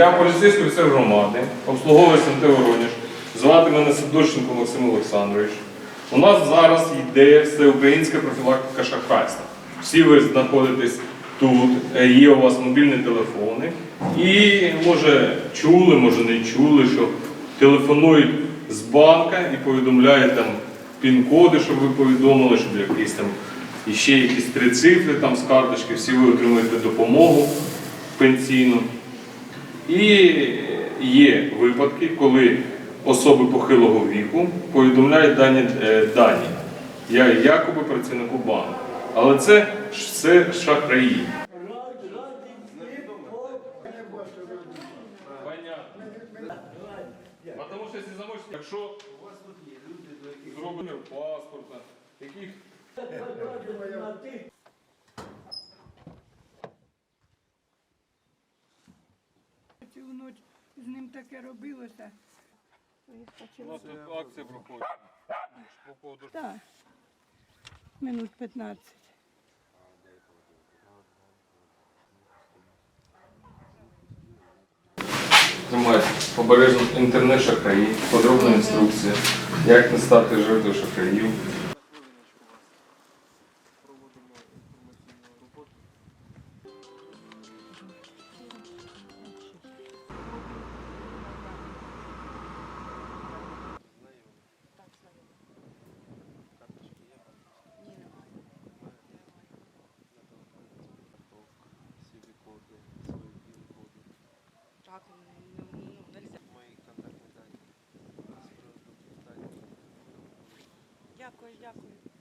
Я поліцейський офіцер громади, обслуговую СМТ Воронеж. Звати мене Сидорченко Максим Олександрович. У нас зараз йде всеукраїнська профілактика шахрайства. Всі ви знаходитесь тут, е, є у вас мобільні телефони. І може чули, може не чули, що телефонують з банка і повідомляють там пін-коди, щоб ви повідомили, щоб якісь там ще якісь три цифри там з карточки, всі ви отримуєте допомогу пенсійну. І є випадки, коли особи похилого віку повідомляють дані е, дані. Я якоби працівнику банку. Але це все шахраї. Що якщо у вас тут є люди, зроблені паспорта, яких Цю ніч з ним таке робилося. у нас тут акція проходить. По поводу Так. Минут 15. Тримайте обережно інтернет шахраї, подробна інструкція, як не стати жертвою шахраїв. Так, ну, нельзя. Дякую, дякую, дякую.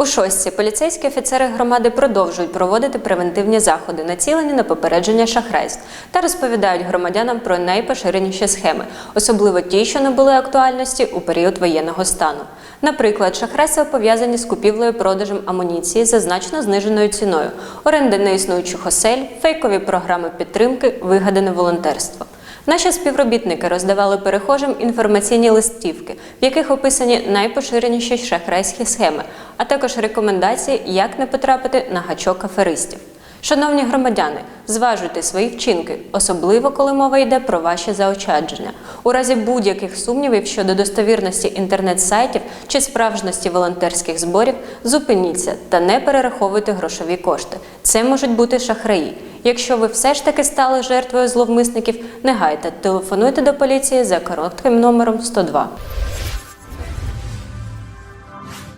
У шостці поліцейські офіцери громади продовжують проводити превентивні заходи, націлені на попередження шахрайств, та розповідають громадянам про найпоширеніші схеми, особливо ті, що набули актуальності у період воєнного стану. Наприклад, шахрайства пов'язані з купівлею продажем амуніції за значно зниженою ціною, оренди неіснуючих осель, фейкові програми підтримки, вигадане волонтерство. Наші співробітники роздавали перехожим інформаційні листівки, в яких описані найпоширеніші шахрайські схеми, а також рекомендації, як не потрапити на гачок аферистів. Шановні громадяни, зважуйте свої вчинки, особливо коли мова йде про ваші заощадження. У разі будь-яких сумнівів щодо достовірності інтернет-сайтів чи справжності волонтерських зборів, зупиніться та не перераховуйте грошові кошти. Це можуть бути шахраї. Якщо ви все ж таки стали жертвою зловмисників, не гайте, телефонуйте до поліції за коротким номером 102.